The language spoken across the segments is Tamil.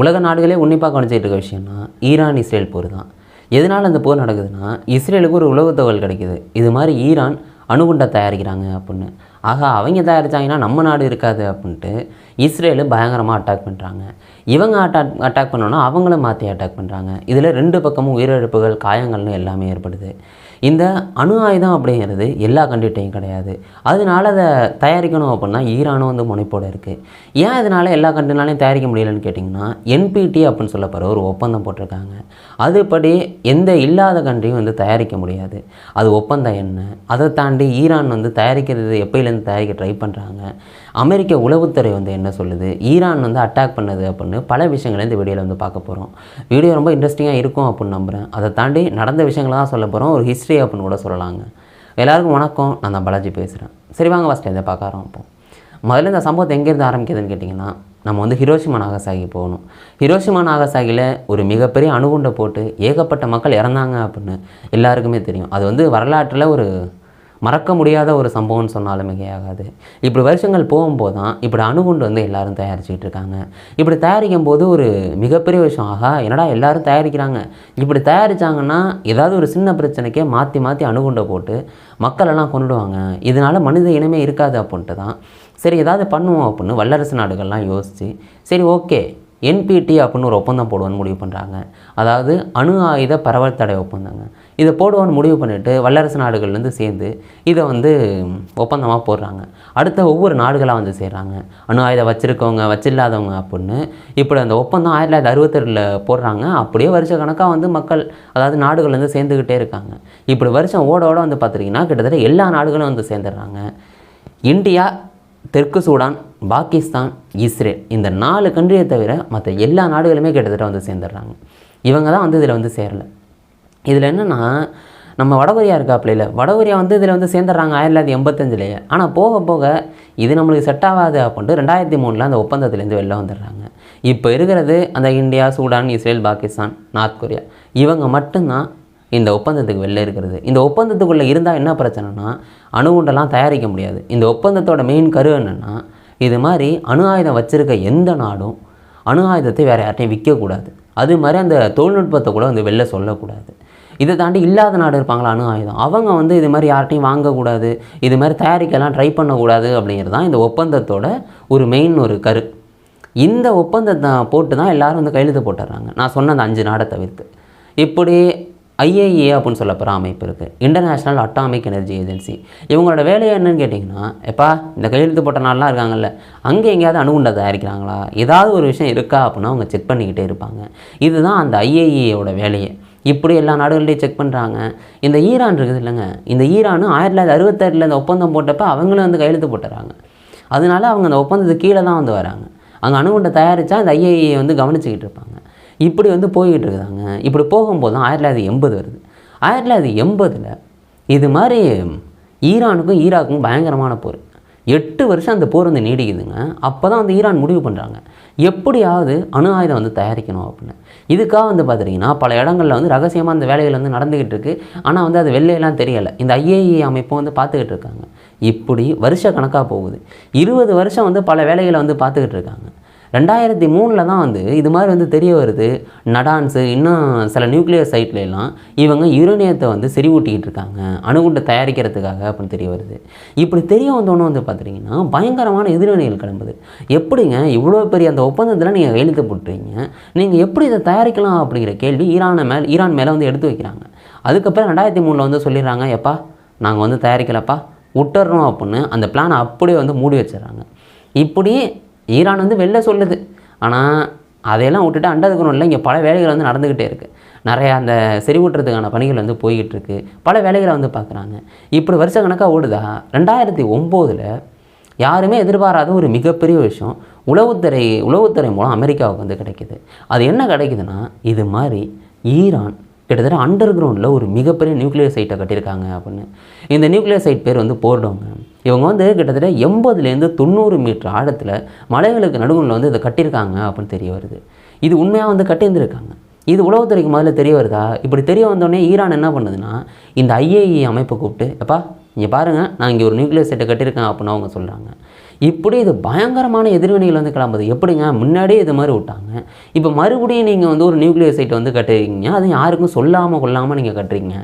உலக நாடுகளே உன்னிப்பாக கவனிச்சிட்டு இருக்க விஷயம்னா ஈரான் இஸ்ரேல் போர் தான். எதனால் அந்த போர் நடக்குதுன்னா இஸ்ரேலுக்கு ஒரு உளவு தகவல் கிடைக்குது. இது மாதிரி ஈரான் அணுகுண்டை தயாரிக்கிறாங்க அப்படின்னு. ஆக அவங்க தயாரித்தாங்கன்னா நம்ம நாடு இருக்காது அப்படின்ட்டு இஸ்ரேலு பயங்கரமாக அட்டாக் பண்ணுறாங்க இவங்க அட்டாக் அட்டாக் பண்ணோன்னா அவங்களும் மாற்றி அட்டாக் பண்ணுறாங்க இதில் ரெண்டு பக்கமும் உயிரிழப்புகள் காயங்கள்னு எல்லாமே ஏற்படுது. இந்த அணு ஆயுதம் அப்படிங்கிறது எல்லா கண்டிட்டையும் கிடையாது. அதனால அதை தயாரிக்கணும் அப்படின்னா ஈரானும் வந்து முனைப்போடு இருக்குது ஏன் இதனால் எல்லா கண்ட்ரினாலையும் தயாரிக்க முடியலன்னு கேட்டிங்கன்னா என்பிடி அப்படின்னு சொல்லப்படுற ஒரு ஒப்பந்தம் போட்டிருக்காங்க. அதுபடி எந்த இல்லாத கண்ட்ரியும் வந்து தயாரிக்க முடியாது. அது ஒப்பந்தம் என்ன? அதை தாண்டி ஈரான் வந்து தயாரிக்கிறது எப்பயிலேருந்து தயாரிக்க ட்ரை பண்ணுறாங்க அமெரிக்க உளவுத்துறை வந்து என்ன சொல்லுது? ஈரான் வந்து அட்டாக் பண்ணுது அப்படின்னு பல விஷயங்களை இந்த வீடியோவில் வந்து பார்க்க போகிறோம் வீடியோ ரொம்ப இன்ட்ரெஸ்டிங்காக இருக்கும் அப்படின்னு நம்புகிறேன் அதை தாண்டி நடந்த விஷயங்களை தான் சொல்ல போகிறோம் ஒரு ஹிஸ்ட்ரி அப்படின்னு கூட சொல்லலாங்க. எல்லாருக்கும் வணக்கம். நான் தான் பாலாஜி பேசுகிறேன் சரி வாங்க ஃபஸ்ட்டு இதை பார்க்க ஆரம்பிப்போம். முதல்ல இந்த சம்பவத்தை எங்கேருந்து ஆரம்பிக்குதுன்னு கேட்டிங்கன்னா நம்ம வந்து ஹிரோஷிமா நாகசாகி போகணும். ஹிரோஷிமா நாகசாகியில் ஒரு மிகப்பெரிய அணுகுண்டை போட்டு ஏகப்பட்ட மக்கள் இறந்தாங்க அப்படின்னு எல்லாருக்குமே தெரியும். அது வந்து வரலாற்றில் ஒரு மறக்க முடியாத ஒரு சம்பவம்னு சொன்னாலும் மிகையாகாது இப்படி வருஷங்கள் போகும்போது தான் இப்படி அணுகுண்டு வந்து எல்லாரும் தயாரிச்சுக்கிட்டு இருக்காங்க. இப்படி தயாரிக்கும் போது ஒரு மிகப்பெரிய விஷயம் ஆகா என்னடா எல்லாரும் தயாரிக்கிறாங்க? இப்படி தயாரித்தாங்கன்னா ஏதாவது ஒரு சின்ன பிரச்சனைக்கே மாற்றி மாற்றி அணுகுண்டை போட்டு மக்களெல்லாம் கொண்டுடுவாங்க இதனால் மனித இனமே இருக்காது அப்படின்ட்டு தான் சரி ஏதாவது பண்ணுவோம் அப்படின்னு வல்லரசு நாடுகள்லாம் யோசித்து சரி ஓகே என்பிடி அப்படின்னு ஒரு ஒப்பந்தம் போடுவோன்னு முடிவு பண்ணுறாங்க அதாவது அணு ஆயுத பரவல் தடை ஒப்பந்தங்க. இதை போடுவோன்னு முடிவு பண்ணிவிட்டு வல்லரசு நாடுகள்லேருந்து சேர்ந்து இதை வந்து ஒப்பந்தமாக போடுறாங்க. அடுத்த ஒவ்வொரு நாடுகளாக வந்து சேர்கிறாங்க அணு ஆயுதம் வச்சுருக்கவங்க வச்சில்லாதவங்க அப்படின்னு. இப்படி அந்த ஒப்பந்தம் ஆயிரத்தி தொள்ளாயிரத்தி அறுபத்தெட்டில் போடுறாங்க. அப்படியே வருஷ கணக்காக வந்து மக்கள் அதாவது நாடுகள்லேருந்து சேர்ந்துக்கிட்டே இருக்காங்க. இப்படி வருஷம் ஓட ஓட வந்து பார்த்துட்டிங்கன்னா கிட்டத்தட்ட எல்லா நாடுகளும் வந்து சேர்ந்துடுறாங்க. இந்தியா தெற்கு சூடான் பாகிஸ்தான் இஸ்ரேல் இந்த நாலு கண்ட்ரியை தவிர மற்ற எல்லா நாடுகளுமே கிட்டத்தட்ட வந்து சேர்ந்துடுறாங்க. இவங்க தான் வந்து இதில் வந்து சேரலை. இதில் என்னென்னா நம்ம வடகொரியா இருக்காப்புல வடகொரியா வந்து இதில் வந்து சேர்ந்துடுறாங்க ஆயிரத்தி தொள்ளாயிரத்தி எண்பத்தஞ்சிலேயே. ஆனால் போக போக இது நம்மளுக்கு செட் ஆகாது அப்படின்ட்டு ரெண்டாயிரத்தி மூணில் அந்த ஒப்பந்தத்துலேருந்து வெளில வந்துடுறாங்க. இப்போ இருக்கிறது அந்த India Sudan Israel Pakistan North Korea. இவங்க மட்டும்தான் இந்த ஒப்பந்தத்துக்கு வெளில இருக்கிறது. இந்த ஒப்பந்தத்துக்குள்ளே இருந்தால் என்ன பிரச்சனைனா அணுகுண்டெல்லாம் தயாரிக்க முடியாது. இந்த ஒப்பந்தத்தோட மெயின் கரு என்னென்னா இது மாதிரி அணு ஆயுதம் வச்சுருக்க எந்த நாடும் அணு ஆயுதத்தை வேறு யார்ட்டையும் விற்கக்கூடாது அது மாதிரி அந்த தொழில்நுட்பத்தை கூட வந்து வெளில சொல்லக்கூடாது. இதை தாண்டி இல்லாத நாடு இருப்பாங்களா அணு ஆயுதம்? அவங்க வந்து இது மாதிரி யார்ட்டையும் வாங்கக்கூடாது இது மாதிரி தயாரிக்கலாம் ட்ரை பண்ணக்கூடாது அப்படிங்கிறது தான் இந்த ஒப்பந்தத்தோட ஒரு மெயின் ஒரு கரு. இந்த ஒப்பந்தத்தை போட்டு தான் எல்லாரும் வந்து கையெழுத்து போட்டுடுறாங்க. நான் சொன்ன அந்த அஞ்சு நாடை தவிர்த்து. இப்படி ஐஏஏ அப்படின்னு சொல்லப்போகிற அமைப்பு இருக்குது இன்டர்நேஷ்னல் அட்டாமிக் எனர்ஜி ஏஜென்சி இவங்களோட வேலையை என்னன்னு கேட்டிங்கன்னா எப்பா இந்த கையெழுத்து போட்ட நாள்லாம் இருக்காங்கல்ல அங்கே எங்கேயாவது அணுகுண்டை தயாரிக்கிறாங்களா? ஏதாவது ஒரு விஷயம் இருக்கா அப்படின்னா அவங்க செக் பண்ணிக்கிட்டே இருப்பாங்க. இதுதான் அந்த ஐஏஏயோட வேலையை. இப்படி எல்லா நாடுகள்லையும் செக் பண்ணுறாங்க இந்த ஈரான் இருக்குது இல்லைங்க. இந்த ஈரான் ஆயிரத்தி தொள்ளாயிரத்தி அறுபத்தெட்டில் இந்த ஒப்பந்தம் போட்டப்போ அவங்களும் வந்து கையெழுத்து போட்டுறாங்க. அதனால அவங்க அந்த ஒப்பந்தத்துக்கு கீழே தான் வந்து வராங்க. அங்கே அணுகுண்டை தயாரித்தா அந்த ஐஏஏ வந்து கவனிச்சுக்கிட்டு இருப்பாங்க. இப்படி வந்து போய்கிட்டு இருக்காங்க இப்படி போகும்போது தான் ஆயிரத்தி தொள்ளாயிரத்தி எண்பது வருது. ஆயிரத்தி தொள்ளாயிரத்தி எண்பதில் இது மாதிரி ஈரானுக்கும் ஈராக்கும் பயங்கரமான போர். எட்டு வருஷம் அந்த போர் வந்து நீடிக்குதுங்க. அப்போ தான் வந்து ஈரான் முடிவு பண்ணுறாங்க எப்படியாவது அணு ஆயுதம் வந்து தயாரிக்கணும் அப்படின்னு. இதுக்காக வந்து பார்த்துட்டிங்கன்னா பல இடங்களில் வந்து ரகசியமாக அந்த வேலைகள் வந்து நடந்துக்கிட்டு இருக்குது ஆனால் வந்து அது வெளிலையெல்லாம் தெரியலை. இந்த ஐஏஇ அமைப்பு வந்து பார்த்துக்கிட்டு இருக்காங்க. இப்படி வருஷ கணக்காக போகுது. இருபது வருஷம் வந்து பல வேலைகளை வந்து பார்த்துக்கிட்டு இருக்காங்க. ரெண்டாயிரத்தி மூணில் தான் வந்து இது மாதிரி வந்து தெரிய வருது. நடான்ஸு இன்னும் சில நியூக்ளியர் சைட்லலாம் இவங்க யுரேனியத்தை வந்து செறிவூட்டிக்கிட்டு இருக்காங்க. அணுகுண்டை தயாரிக்கிறதுக்காக அப்படின்னு தெரிய வருது. இப்படி தெரிய வந்தோன்னு வந்து பார்த்துட்டிங்கன்னா பயங்கரமான எதிர்வினைகள் கிளம்புது. எப்படிங்க இவ்வளோ பெரிய அந்த ஒப்பந்தத்தில் நீங்கள் கையெழுத்து போட்டுறீங்க? நீங்கள் எப்படி இதை தயாரிக்கலாம் அப்படிங்கிற கேள்வி ஈரானை மேலே ஈரான் மேலே வந்து எடுத்து வைக்கிறாங்க. அதுக்கப்புறம் ரெண்டாயிரத்தி மூணில் வந்து சொல்லிடுறாங்க எப்பா நாங்கள் வந்து தயாரிக்கலப்பா விட்டுறோம் அப்படின்னு அந்த பிளானை அப்படியே வந்து மூடி வச்சிடறாங்க. இப்படி ஈரான் வந்து வெளில சொல்லுது. ஆனால் அதையெல்லாம் விட்டுட்டு அண்டதுக்கணும் இங்கே பல வேலைகள் வந்து நடந்துக்கிட்டே இருக்குது நிறையா அந்த செறிவூட்டுறதுக்கான பணிகள் வந்து போய்கிட்டுருக்கு பல வேலைகளை வந்து பார்க்குறாங்க. இப்படி வருஷ கணக்காக ஓடுதா? ரெண்டாயிரத்தி ஒம்போதில் யாருமே எதிர்பாராத ஒரு மிகப்பெரிய விஷயம் உளவுத்துறை உளவுத்துறை மூலம் அமெரிக்காவுக்கு வந்து கிடைக்குது. அது என்ன கிடைக்குதுன்னா இது மாதிரி ஈரான் கிட்டத்தட்ட அண்டர் கிரவுண்டில் ஒரு மிகப்பெரிய நியூக்ளியர் சைட்டை கட்டியிருக்காங்க அப்படின்னு. இந்த நியூக்ளியர் சைட் பேர் வந்து போர்டோங்க. இவங்க வந்து கிட்டத்தட்ட எண்பதுலேருந்து தொண்ணூறு மீட்டர் ஆழத்தில் மலைகளுக்கு நடுவில் வந்து இதை கட்டியிருக்காங்க அப்படின்னு தெரிய வருது. இது உண்மையாக வந்து கட்டியிருந்திருக்காங்க. இது உளவுத்துறைக்கு முதல்ல தெரிய வருதா? இப்படி தெரிய வந்தோடனே ஈரான் என்ன பண்ணுதுன்னா இந்த ஐஏஇ அமைப்பை கூப்பிட்டு எப்பா இங்கே பாருங்கள் நான் இங்கே ஒரு நியூக்ளியர் சைட்டை கட்டியிருக்கேன் அப்படின்னு அவங்க சொல்கிறாங்க இப்படி இது பயங்கரமான எதிர்வினைகள் வந்து கிளம்புது. எப்படிங்க? முன்னாடியே இது மாதிரி விட்டாங்க. இப்போ மறுபடியும் நீங்கள் வந்து ஒரு நியூக்ளியர் சைட் வந்து கட்டுறீங்க. அது யாருக்கும் சொல்லாமல் கொள்ளாமல் நீங்கள் கட்டுறீங்க.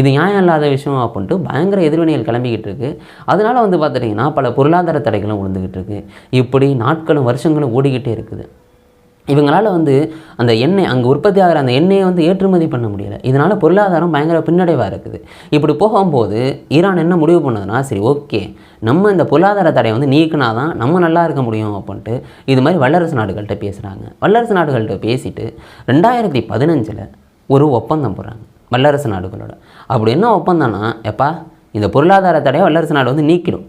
இது நியாயம் இல்லாத விஷயம் அப்படின்ட்டு பயங்கர எதிர்வினைகள் கிளம்பிக்கிட்டு இருக்கு. அதனால் வந்து பார்த்துட்டிங்கன்னா பல பொருளாதார தடைகளும் விழுந்துக்கிட்டு இருக்கு. இப்படி நாட்களும் வருஷங்களும் ஓடிக்கிட்டே இருக்குது. இவங்களால் வந்து அந்த எண்ணெய் அங்கே உற்பத்தி ஆகிற அந்த எண்ணெயை வந்து ஏற்றுமதி பண்ண முடியலை. இதனால் பொருளாதாரம் பயங்கர பின்னடைவாக இருக்குது. இப்படி போகும்போது ஈரான் என்ன முடிவு பண்ணதுன்னா சரி ஓகே நம்ம இந்த பொருளாதார தடையை வந்து நீக்கினா தான் நம்ம நல்லா இருக்க முடியும் அப்படின்ட்டு இது மாதிரி வல்லரசு நாடுகள்கிட்ட பேசுகிறாங்க வல்லரசு நாடுகள்கிட்ட பேசிட்டு ரெண்டாயிரத்தி பதினஞ்சில் ஒரு ஒப்பந்தம் போடுறாங்க வல்லரசு நாடுகளோட. அப்படி என்ன ஒப்பந்தம்னா எப்பா இந்த பொருளாதார தடையை வல்லரசு நாடு வந்து நீக்கிடும்.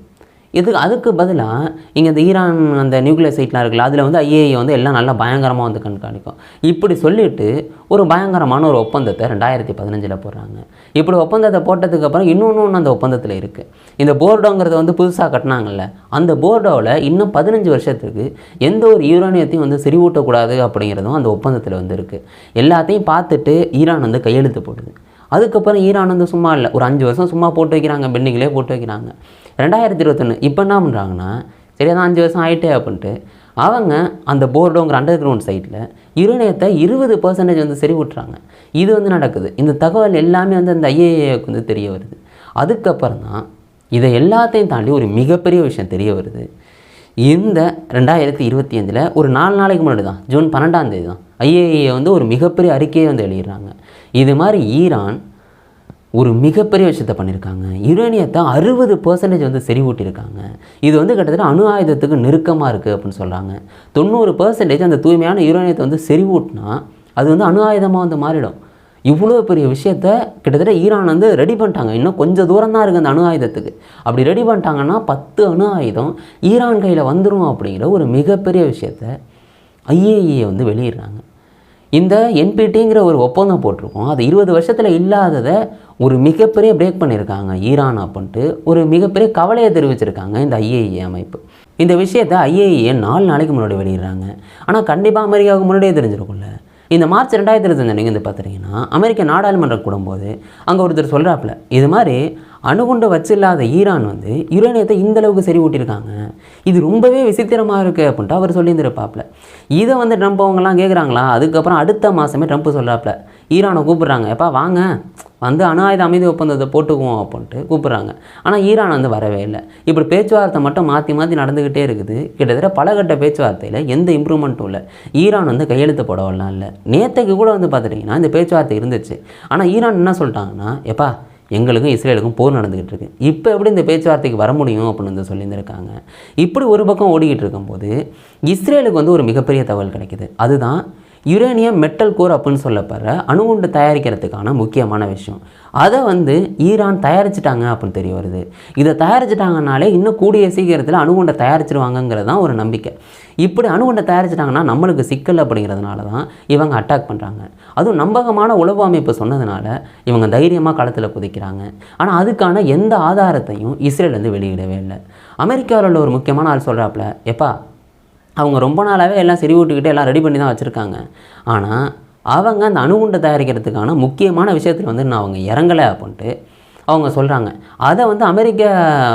இது அதுக்கு பதிலாக இங்கே இந்த ஈரான் அந்த நியூக்ளியர் சைட்லாம் இருக்குல்ல அதில் வந்து ஐஏஏ வந்து எல்லாம் நல்லா பயங்கரமாக வந்து கண்காணிக்கும். இப்படி சொல்லிட்டு ஒரு பயங்கரமான ஒரு ஒப்பந்தத்தை ரெண்டாயிரத்தி பதினஞ்சில் போடுறாங்க. இப்படி ஒப்பந்தத்தை போட்டதுக்கப்புறம் இன்னொன்று ஒன்று அந்த ஒப்பந்தத்தில் இருக்குது இந்த போர்டோங்கிறத வந்து புதுசாக கட்டினாங்கல்ல அந்த போர்டோவில் இன்னும் பதினஞ்சு வருஷத்துக்கு எந்த ஒரு யூரானியத்தையும் வந்து செறிவூட்டக்கூடாது அப்படிங்கிறதும் அந்த ஒப்பந்தத்தில் வந்து இருக்குது எல்லாத்தையும் பார்த்துட்டு ஈரான் வந்து கையெழுத்து போடுது. அதுக்கப்புறம் ஈரான் வந்து சும்மா இல்லை ஒரு அஞ்சு வருஷம் சும்மா போட்டு வைக்கிறாங்க பெண்டிங்லேயே போட்டு வைக்கிறாங்க. ரெண்டாயிரத்தி இருபத்தொன்று இப்போ என்ன பண்ணுறாங்கன்னா சரி அதான் அஞ்சு வருஷம் ஆயிட்டே அப்படின்ட்டு அவங்க அந்த போர்டோங்கிற அண்டர் கிரவுண்ட் சைட்டில் யுரேனியத்தை இருபது பர்சன்டேஜ் வந்து சரி விட்டுறாங்க இது வந்து நடக்குது. இந்த தகவல் எல்லாமே வந்து அந்த ஐஏஏக்கு வந்து தெரிய வருது. அதுக்கப்புறம் தான் இதை எல்லாத்தையும் தாண்டி ஒரு மிகப்பெரிய விஷயம் தெரிய வருது. இந்த ரெண்டாயிரத்தி இருபத்தி அஞ்சில் ஒரு நாலு நாளைக்கு முன்னாடி தான் ஜூன் பன்னெண்டாம் தேதி தான் ஐஏஏ வந்து ஒரு மிகப்பெரிய அறிக்கையை வந்து எழுதிடுறாங்க இது மாதிரி ஈரான் ஒரு மிகப்பெரிய விஷயத்த பண்ணியிருக்காங்க. யுரேனியத்தை அறுபது பர்சன்டேஜ் வந்து செறிவூட்டியிருக்காங்க. இது வந்து கிட்டத்தட்ட அணு ஆயுதத்துக்கு நெருக்கமாக இருக்குது அப்படின்னு சொல்கிறாங்க தொண்ணூறு பர்சன்டேஜ் அந்த தூய்மையான யுரேனியத்தை வந்து செறிவூட்டினா அது வந்து அணு ஆயுதமாக வந்து மாறிடும். இவ்வளோ பெரிய விஷயத்த கிட்டத்தட்ட ஈரான் வந்து ரெடி பண்ணிட்டாங்க. இன்னும் கொஞ்சம் தூரம் தான் இருக்குது அந்த அணு ஆயுதத்துக்கு. அப்படி ரெடி பண்ணிட்டாங்கன்னா பத்து அணு ஆயுதம் ஈரான் கையில் வந்துடும் அப்படிங்கிற ஒரு மிகப்பெரிய விஷயத்த ஐஏஇஏ வந்து வெளியிடுறாங்க. இந்த என்பிடிங்கிற ஒரு ஒப்பந்தம் போட்டிருக்கோம். அது இருபது வருஷத்தில் இல்லாததை ஒரு மிகப்பெரிய பிரேக் பண்ணியிருக்காங்க ஈரான் அப்படின்ட்டு ஒரு மிகப்பெரிய கவலையை தெரிவிச்சிருக்காங்க இந்த ஐஏஏ அமைப்பு. இந்த விஷயத்தை ஐஏஏ நாலு நாளைக்கு முன்னாடி வெளியிடுறாங்க. ஆனால் கண்டிப்பாக அமெரிக்காவுக்கு முன்னாடியே தெரிஞ்சிருக்கும்ல. இந்த மார்ச் ரெண்டாயிரத்தி இருபத்தஞ்சு நீங்கள் வந்து பார்த்துட்டிங்கன்னா அமெரிக்க நாடாளுமன்றம் கூடும்போது அங்கே ஒருத்தர் சொல்கிறாப்புல இது மாதிரி அணுகுண்டு வச்சில்லாத ஈரான் வந்து யுரேனியத்தை இந்தளவுக்கு சரி ஊட்டியிருக்காங்க இது ரொம்பவே விசித்திரமாக இருக்குது அப்படின்ட்டு அவர் சொல்லியிருந்திருப்பாப்புல. இதை வந்து ட்ரம்ப் அவங்கலாம் கேட்குறாங்களா அதுக்கப்புறம் அடுத்த மாதமே ட்ரம்ப் சொல்கிறாப்புல ஈரானை கூப்பிட்றாங்க. எப்பா வாங்க. வந்து அணு ஆயுத அமைதி ஒப்பந்தத்தை போட்டுக்குவோம் அப்படின்ட்டு கூப்பிட்றாங்க. ஆனால் ஈரான் வந்து வரவே இல்லை. இப்படி பேச்சுவார்த்தை மட்டும் மாற்றி மாற்றி நடந்துக்கிட்டே இருக்குது. கிட்டத்தட்ட பலகட்ட பேச்சுவார்த்தையில் எந்த இம்ப்ரூவ்மெண்ட்டும் இல்லை. ஈரான் வந்து கையெழுத்து போடவெல்லாம் இல்லை. நேற்றுக்கு கூட வந்து பார்த்துட்டிங்கன்னா இந்த பேச்சுவார்த்தை இருந்துச்சு. ஆனால் ஈரான் என்ன சொல்லிட்டாங்கன்னா எப்பா எங்களுக்கும் இஸ்ரேலுக்கும் போர் நடந்துக்கிட்டு இருக்கு. இப்போ எப்படி இந்த பேச்சுவார்த்தைக்கு வர முடியும் அப்படின்னு வந்து சொல்லியிருந்திருக்காங்க. இப்படி ஒரு பக்கம் ஓடிக்கிட்டு இருக்கும்போது இஸ்ரேலுக்கு வந்து ஒரு மிகப்பெரிய தகவல் கிடைக்குது. அதுதான் யுரேனியம் மெட்டல் கோர் அப்படின்னு சொல்லப்படுற அணுகுண்டு தயாரிக்கிறதுக்கான முக்கியமான விஷயம். அதை வந்து ஈரான் தயாரிச்சிட்டாங்க அப்படின்னு தெரிய வருது. இதை தயாரிச்சிட்டாங்கனாலே இன்னும் கூடிய சீக்கிரத்தில் அணுகுண்டை தயாரிச்சிருவாங்கங்கிறது தான் ஒரு நம்பிக்கை. இப்படி அணுகுண்டை தயாரிச்சிட்டாங்கன்னா நம்மளுக்கு சிக்கல் அப்படிங்கிறதுனால தான் இவங்க அட்டாக் பண்ணுறாங்க அதுவும் நம்பகமான உளவு அமைப்பு சொன்னதுனால இவங்க தைரியமாக களத்தில் குதிக்கிறாங்க. ஆனால் அதுக்கான எந்த ஆதாரத்தையும் இஸ்ரேல் வந்து வெளியிடவே இல்லை. அமெரிக்காவில் உள்ள ஒரு முக்கியமான ஆள் சொல்கிறாப்புல எப்பா அவங்க ரொம்ப நாளாகவே எல்லாம் சரி விட்டுக்கிட்டு எல்லாம் ரெடி பண்ணி தான் வச்சுருக்காங்க. ஆனால் அவங்க அந்த அணுகுண்டை தயாரிக்கிறதுக்கான முக்கியமான விஷயத்தில் வந்து நான் அவங்க இறங்கலை அப்படின்ட்டு அவங்க சொல்கிறாங்க அதை வந்து அமெரிக்க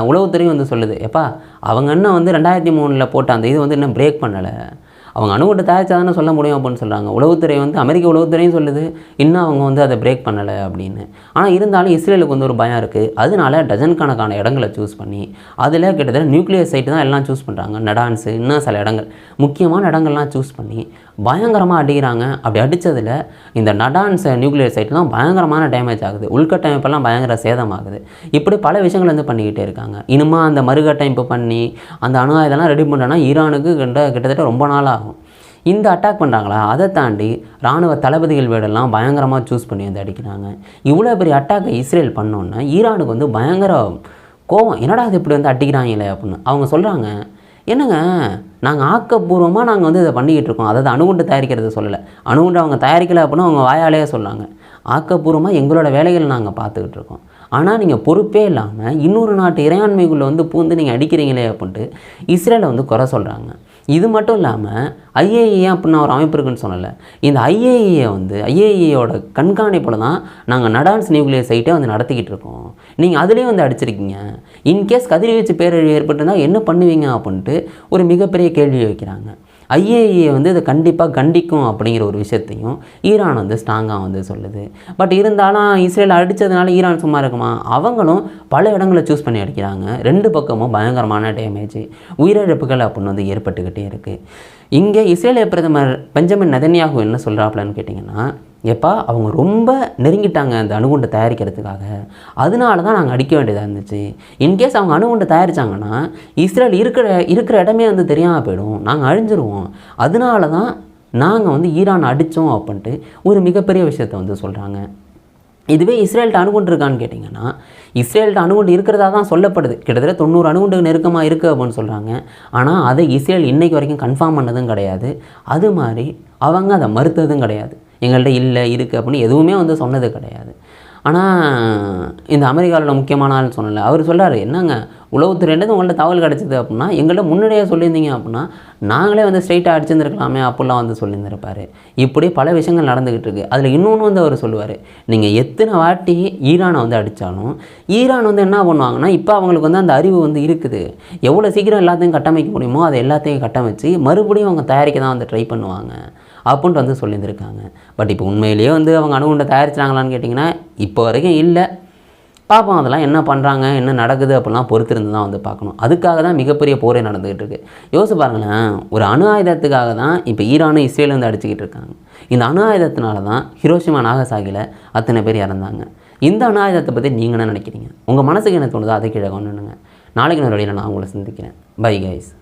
உளவுத்துறையும் வந்து சொல்லுது. எப்பா அவங்க இன்னும் வந்து ரெண்டாயிரத்தி மூணில் போட்ட அந்த இது வந்து இன்னும் பிரேக் பண்ணலை. அவங்க அணுகிட்ட தயாரிச்சா தானே சொல்ல முடியும் அப்படின்னு சொல்கிறாங்க உளவுத்துறை வந்து அமெரிக்க உளவுத்துறையும் சொல்லுது. இன்னும் அவங்க வந்து அதை பிரேக் பண்ணலை அப்படின்னு. ஆனால் இருந்தாலும் இஸ்ரேலுக்கு வந்து ஒரு பயம் இருக்குது அதனால டஜன் கணக்கான இடங்களை சூஸ் பண்ணி அதில் கிட்டத்தட்ட நியூக்ளியர் சைட்டு தான் எல்லாம் சூஸ் பண்ணுறாங்க நடான்ஸு இன்னும் சில இடங்கள். முக்கியமான இடங்கள்லாம் சூஸ் பண்ணி பயங்கரமாக அடிக்கிறாங்க. அப்படி அடித்ததில் இந்த நடான்ஸ் நியூக்ளியர் சைட்லாம் பயங்கரமான டேமேஜ் ஆகுது. உள்கட்டமைப்பெல்லாம் பயங்கர சேதமாகுது. இப்படி பல விஷயங்கள் வந்து பண்ணிக்கிட்டே இருக்காங்க. இனிமா அந்த மறுகட்டமைப்பு பண்ணி அந்த அணு ஆயுதெல்லாம் ரெடி பண்ணுறோன்னா ஈரானுக்கு கிட்ட கிட்டத்தட்ட ரொம்ப நாள் ஆகும். இந்த அட்டாக் பண்ணுறாங்களா அதை தாண்டி இராணுவ தளபதிகள் வீடெல்லாம் பயங்கரமாக சூஸ் பண்ணி வந்து அடிக்கிறாங்க. இவ்வளோ பெரிய அட்டாக்கை இஸ்ரேல் பண்ணோன்னே ஈரானுக்கு வந்து பயங்கர கோவம். என்னடா அது இப்படி வந்து அடிக்கிறாங்களே அப்படின்னு. அவங்க சொல்கிறாங்க என்னங்க நாங்கள் ஆக்கப்பூர்வமாக நாங்கள் வந்து இதை பண்ணிக்கிட்டு இருக்கோம். அதாவது அணுகுண்டு தயாரிக்கிறத சொல்லலை. அணுகுண்டு அவங்க தயாரிக்கலை அப்படின்னா அவங்க வாயாலேயே சொல்லாங்க. ஆக்கப்பூர்வமாக எங்களோட வேலைகள் நாங்கள் பார்த்துக்கிட்டு இருக்கோம். ஆனால் நீங்கள் பொறுப்பே இல்லாமல் இன்னொரு நாட்டு இறையாண்மைக்குள்ளே வந்து பூந்து நீங்கள் அடிக்கிறீங்களே அப்படின்ட்டு இஸ்ரேலை வந்து குறை சொல்கிறாங்க இது மட்டும் இல்லாமல் ஐஏஏ அப்படின்னு ஒரு அமைப்பு இருக்குன்னு சொன்னல இந்த ஐஏஏ வந்து ஐஏஏயோட கண்காணிப்பில் தான் நாங்கள் நடான்ஸ் நியூக்ளியர் சைட்டை வந்து நடத்திக்கிட்டு இருக்கோம். நீங்கள் அதுலேயும் வந்து அடிச்சிருக்கீங்க. இன்கேஸ் கதிர்வீச்சு பேரழிவு ஏற்பட்டிருந்தால் என்ன பண்ணுவீங்க அப்படின்ட்டு ஒரு மிகப்பெரிய கேள்வியை வைக்கிறாங்க. ஐஏஏ வந்து இதை கண்டிப்பாக கண்டிக்கும் அப்படிங்கிற ஒரு விஷயத்தையும் ஈரான் வந்து ஸ்ட்ராங்காக வந்து சொல்லுது. பட் இருந்தாலும் இஸ்ரேல் அடித்ததுனால ஈரான் சும்மா இருக்குமா? அவங்களும் பல இடங்களை சூஸ் பண்ணி அடிக்கிறாங்க. ரெண்டு பக்கமும் பயங்கரமான டேமேஜ் உயிரிழப்புகள் அப்படின்னு வந்து ஏற்பட்டுக்கிட்டே இருக்குது இங்கே இஸ்ரேலிய பிரதமர் பெஞ்சமின் நதன்யாகு என்ன சொல்கிறாப்லன்னு கேட்டிங்கன்னா எப்பா அவங்க ரொம்ப நெருங்கிட்டாங்க அந்த அணுகுண்டை தயாரிக்கிறதுக்காக. அதனால தான் நாங்கள் அடிக்க வேண்டியதாக இருந்துச்சு. இன்கேஸ் அவங்க அணுகுண்டை தயாரித்தாங்கன்னா இஸ்ரேல் இருக்கிற இருக்கிற இடமே வந்து தெரியாமல் போயிடும். நாங்கள் அழிஞ்சிருவோம். அதனால தான் நாங்கள் வந்து ஈரான் அடித்தோம் அப்படின்ட்டு ஒரு மிகப்பெரிய விஷயத்தை வந்து சொல்கிறாங்க இதுவே இஸ்ரேல்கிட்ட அணுகுண்டு இருக்கான்னு கேட்டிங்கன்னா இஸ்ரேல்கிட்ட அணுகுண்டு இருக்கிறதா தான் சொல்லப்படுது. கிட்டத்தட்ட தொண்ணூறு அணுகுண்டு நெருக்கமாக இருக்குது அப்படின்னு சொல்கிறாங்க ஆனால் அதை இஸ்ரேல் இன்றைக்கு வரைக்கும் கன்ஃபார்ம் பண்ணதும் கிடையாது. அது மாதிரி அவங்க அதை மறுத்ததும் கிடையாது. எங்கள்கிட்ட இல்லை இருக்குது அப்படின்னு எதுவுமே வந்து சொன்னது கிடையாது. ஆனால் இந்த அமெரிக்காவில் முக்கியமான ஆள் சொன்னல அவர் சொல்றாரு என்னங்க உளவுத்துறையிலேருந்து உங்கள்ட்ட தகவல் கிடச்சிது அப்படின்னா எங்கள்கிட்ட முன்னாடியே சொல்லியிருந்தீங்க அப்படின்னா நாங்களே வந்து ஸ்ட்ரைட்டாக அடிச்சிருந்துருக்கலாமே அப்படிலாம் வந்து சொல்லியிருந்திருப்பார். இப்படி பல விஷயங்கள் நடந்துக்கிட்டு இருக்குது அதில் இன்னொன்று வந்து அவர் சொல்லுவார் நீங்கள் எத்தனை வாட்டி ஈரானை வந்து அடித்தாலும் ஈரான் வந்து என்ன பண்ணுவாங்கன்னா இப்போ அவங்களுக்கு வந்து அந்த அறிவு வந்து இருக்குது. எவ்வளோ சீக்கிரம் எல்லாத்தையும் கட்டமைக்க முடியுமோ அதை எல்லாத்தையும் கட்டமைச்சு மறுபடியும் அவங்க தயாரிக்க தான் வந்து ட்ரை பண்ணுவாங்க. அப்படின்ட்டு வந்து சொல்லியிருந்திருக்காங்க. பட் இப்போ உண்மையிலேயே வந்து அவங்க அணுகுண்டை தயாரிச்சாங்களான்னு கேட்டிங்கன்னா இப்போ வரைக்கும் இல்லை. பார்ப்போம் அதெல்லாம் என்ன பண்ணுறாங்க என்ன நடக்குது அப்படிலாம் பொறுத்திருந்து தான் வந்து பார்க்கணும். அதுக்காக தான் மிகப்பெரிய போரே நடந்துகிட்டு இருக்கு. யோசிச்சு பாருங்களேன் ஒரு அணு ஆயுதத்துக்காக தான் இப்போ ஈரானும் இஸ்ரேலும் வந்து அடிச்சுக்கிட்டு இருக்காங்க. இந்த அணு ஆயுதத்தினால தான் ஹிரோஷிமா நாகசாகியில் அத்தனை பேர் இறந்தாங்க. இந்த அணு ஆயுதத்தை பற்றி நீங்கள் என்ன நினைக்கிறீங்க? உங்கள் மனசுக்கு என்ன தோணுதோ அதை கீழே கொண்டு நாளைக்கு நான் வழியில் நான் உங்களை சந்திக்கிறேன். Bye guys